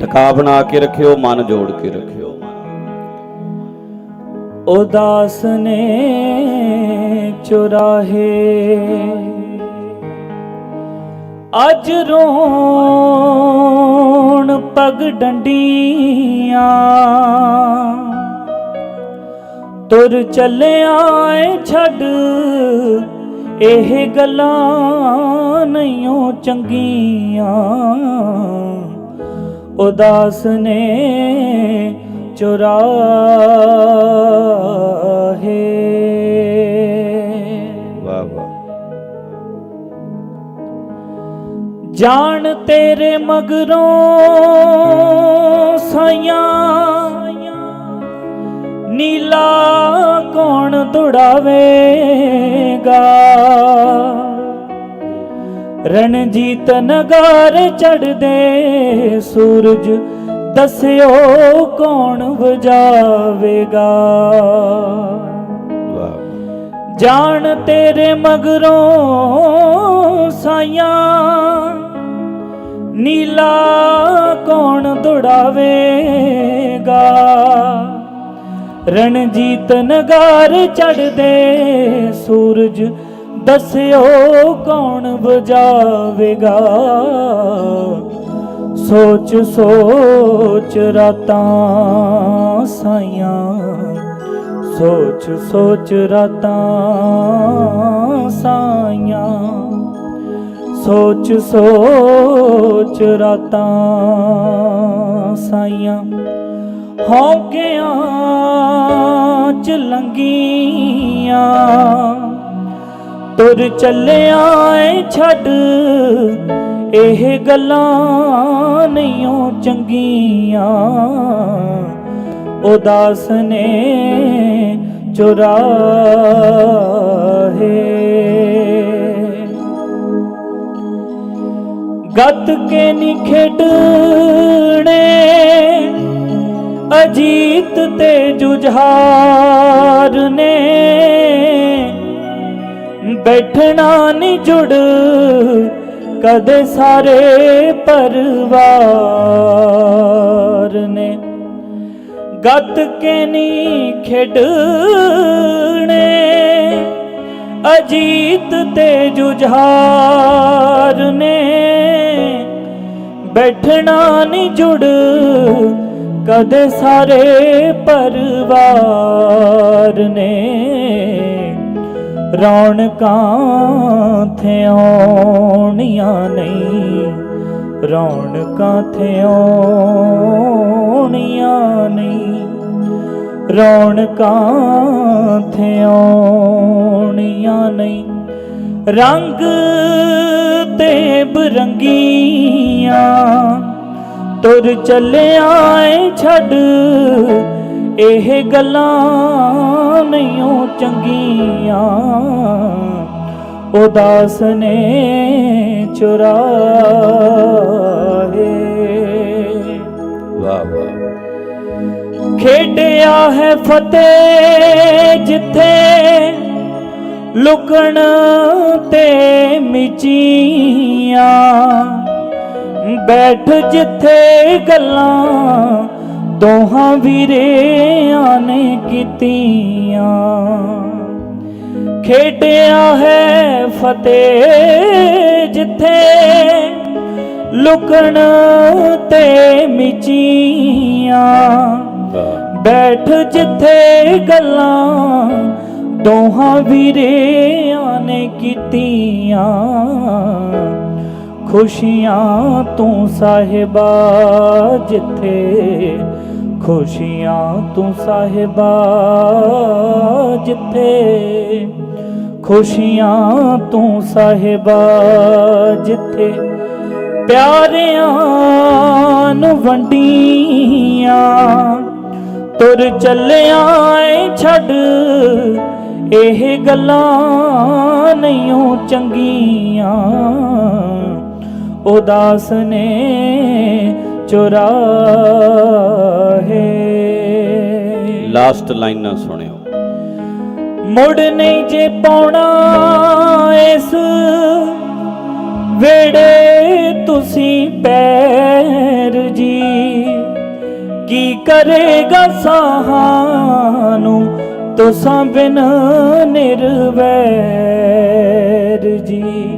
ਟਿਕਾ ਬਣਾ ਕੇ ਰੱਖਿਓ, ਮਨ ਜੋੜ ਕੇ ਰੱਖਿਓ। ਉਦਾਸ ਨੇ ਚੁਰਾਹੇ। ਅੱਜ ਰੋਣ ਪਗ ਡੰਡੀਆਂ। ਤੁਰ ਚੱਲਿਆ ਏ ਛੱਡ ਇਹ ਗੱਲਾਂ ਨਹੀਂਓ ਚੰਗੀਆਂ। ਉਦਾਸ ਨੇ ਚੁਰਾਹੇ। ਵਾਹ ਵਾਹ। ਜਾਣ ਤੇਰੇ ਮਗਰੋਂ ਸਾਈਆਂ। ਨੀਲਾ ਕੌਣ ਦੁੜਾਵੇਗਾ ਰਣਜੀਤ ਨਗਾਰ ਚੜਦੇ ਸੂਰਜ, ਦੱਸਿਓ ਕੌਣ ਵਜਾਵੇਗਾ? ਜਾਣ ਤੇਰੇ ਮਗਰੋਂ ਸਾਈਆਂ, ਨੀਲਾ ਕੌਣ ਦੁੜਾਵੇਗਾ ਰਣਜੀਤ ਨਗਾਰ ਚੜਦੇ ਸੂਰਜ, ਦੱਸਿਓ ਕੌਣ ਵਜਾਵੇਗਾ? ਸੋਚ ਸੋਚ ਰਾਤਾਂ ਸਾਈਆਂ। ਸੋਚ ਸੋਚ ਰਾਤਾਂ ਸਾਈਆਂ। ਸੋਚ ਸੋਚ ਰਾਤਾਂ ਸਾਈਆਂ। ਹੋ ਗਿਆ ਚ ਲੰਗੀਆਂ ਤੁਰ ਚੱਲਿਆ ਏ ਛੱਡ, ਇਹ ਗੱਲਾਂ ਨਹੀਂਓ ਚੰਗੀਆਂ। ਉਦਾਸ ਨੇ ਚੁਰਾਹੇ। ਗੱਤ ਕੇ ਨਹੀਂ ਖੇਡਣੇ ਅਜੀਤ ਤੇ ਜੁਝਾਰ ਨੇ ਬੈਠਣਾ ਨੀ ਜੁੜ, ਕਦੇ ਸਾਰੇ ਪਰਿਵਾਰ ਨੇ। ਗੱਤ ਕੇ ਨੀ ਖੇਡਣੇ, ਅਜੀਤ ਤੇ ਜੁਝਾਰ ਨੇ। ਬੈਠਣਾ ਨੀ ਜੁੜ ਕਦੇ ਸਾਰੇ ਪਰਿਵਾਰ ਨੇ ਰੌਣਕਾਂ ਥਿਉਣੀਆਂ ਨਹੀਂ, ਰੌਣਕਾਂ ਥਿਉਣੀਆਂ ਨਹੀਂ, ਰੌਣਕਾਂ ਥਿਉਣੀਆਂ ਨਹੀਂ। ਰੰਗ ਤੇ ਬਰੰਗੀਆਂ ਤੁਰ ਚੱਲਿਆ ਏ ਛੱਡ ਇਹ ਗੱਲਾਂ ਨਹੀਂਓ ਚੰਗੀਆਂ। ਉਦਾਸ ਨੇ ਵਾਹ ਵਾਹ। ਖੇਡਿਆ ਹੈ ਫਤਿਹ ਜਿੱਥੇ ਲੁਕਣ ਤੇ ਮਿਚੀਆਂ। ਬੈਠ ਜਿੱਥੇ ਗੱਲਾਂ ਦੋਹਾਂ ਵੀਰਿਆਂ ਨੇ ਕੀਤੀਆਂ। ਖੇਡਿਆ ਹੈ ਫਤਿਹ ਜਿੱਥੇ ਲੁਕਣ ਤੇ ਮਿਚੀਆਂ। ਬੈਠ ਜਿੱਥੇ ਗੱਲਾਂ ਦੋਹਾਂ ਵੀਰਿਆਂ ਨੇ ਕੀਤੀਆਂ। ਖੁਸ਼ੀਆਂ ਤੂੰ ਸਾਹਿਬਾ, ਜਿੱਥੇ ਖੁਸ਼ੀਆਂ ਤੂੰ ਸਾਹਿਬਾ, ਜਿੱਥੇ ਖੁਸ਼ੀਆਂ ਤੂੰ ਸਾਹਿਬਾ, ਜਿੱਥੇ ਪਿਆਰਿਆਂ ਨੂੰ ਵੰਡੀਆਂ, ਤੁਰ ਚੱਲਿਆ ਏ ਛੱਡ, ਇਹ ਗੱਲਾਂ ਨਹੀਂਓ ਚੰਗੀਆਂ। ਉਦਾਸ ਨੇ ਚੁਰਾਹੇ। ਲਾਸਟ ਲਾਈਨ ਨਾ ਸੁਣਿਓ। ਮੁੜ ਨਹੀਂ ਜੇ ਪਾਉਣਾ ਇਸ ਵੇੜੇ ਤੁਸੀਂ ਪੈਰ ਜੀ। ਕੀ ਕਰੇਗਾ ਸਾਹਾਨੂੰ ਤੁਸਾਂ ਬਿਨ ਨਿਰਵੈਰ ਜੀ।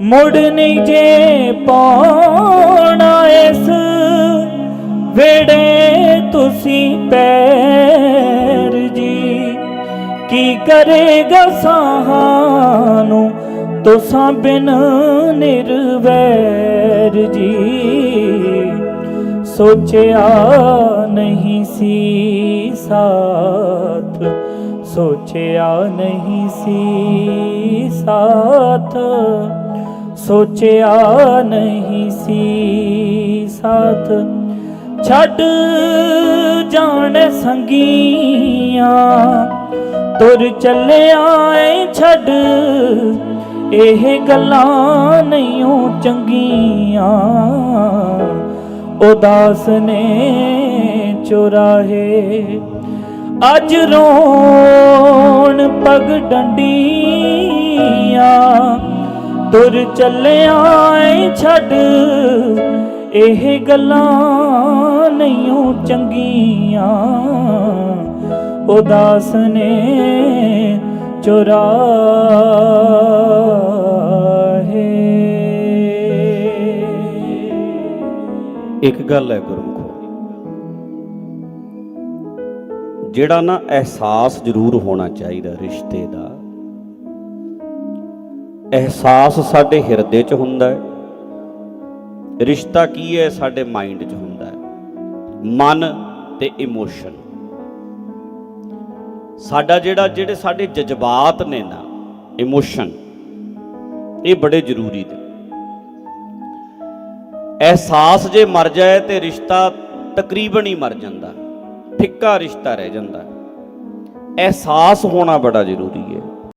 ਮੁੜ ਨਹੀਂ ਜੇ ਪਾਉਣਾ ਇਸ ਵੇੜੇ ਤੁਸੀਂ ਪੈਰ ਜੀ। ਕੀ ਕਰੇਗਾ ਸਾਹਾਨੂੰ ਤੁਸਾਂ ਬਿਨ ਨਿਰਵੈਰ ਜੀ। ਸੋਚਿਆ ਨਹੀਂ ਸੀ ਸਾਥ, ਸੋਚਿਆ ਨਹੀਂ ਸੀ ਸਾਥ। ਸੋਚਿਆ ਨਹੀਂ ਸੀ ਸਾਥ। ਛੱਡ ਜਾਣ ਸੰਗੀਆਂ, ਤੁਰ ਚੱਲਿਆ ਏ ਛੱਡ। ਇਹ ਗੱਲਾਂ ਨਹੀਂ ਓ ਚੰਗੀਆਂ। ਉਦਾਸ ਨੇ ਚੁਰਾਹੇ। ਅੱਜ ਰੋਣ ਪਗ ਡੰਡੀਆਂ। ਤੁਰ ਚੱਲਿਆ ਏ ਛੱਡ। ਇਹ ਗੱਲਾਂ ਨਹੀਂ ਓ ਚੰਗੀਆਂ। ਉਦਾਸ ਨੇ ਚੁਰਾਹੇ। ਇੱਕ ਗੱਲ ਹੈ ਗੁਰਮੁਖੋ। ਜਿਹੜਾ ਨਾ ਅਹਿਸਾਸ ਜ਼ਰੂਰ ਹੋਣਾ ਚਾਹੀਦਾ ਰਿਸ਼ਤੇ ਦਾ ਅਹਿਸਾਸ ਸਾਡੇ ਹਿਰਦੇ 'ਚ ਹੁੰਦਾ ਹੈ। ਰਿਸ਼ਤਾ ਕੀ ਹੈ? ਸਾਡੇ ਮਾਈਂਡ 'ਚ ਹੁੰਦਾ ਹੈ। ਮਨ ਤੇ ਇਮੋਸ਼ਨ। ਸਾਡਾ ਜਿਹੜਾ, ਜਿਹੜੇ ਸਾਡੇ ਜਜ਼ਬਾਤ ਨੇ ਨਾ, ਇਮੋਸ਼ਨ, ਇਹ ਬੜੇ ਜ਼ਰੂਰੀ ਨੇ। ਅਹਿਸਾਸ ਜੇ ਮਰ ਜਾਏ ਤੇ ਰਿਸ਼ਤਾ ਤਕਰੀਬਨ ਹੀ ਮਰ ਜਾਂਦਾ। ਫਿੱਕਾ ਰਿਸ਼ਤਾ ਰਹਿ ਜਾਂਦਾ। ਅਹਿਸਾਸ ਹੋਣਾ ਬੜਾ ਜ਼ਰੂਰੀ ਹੈ।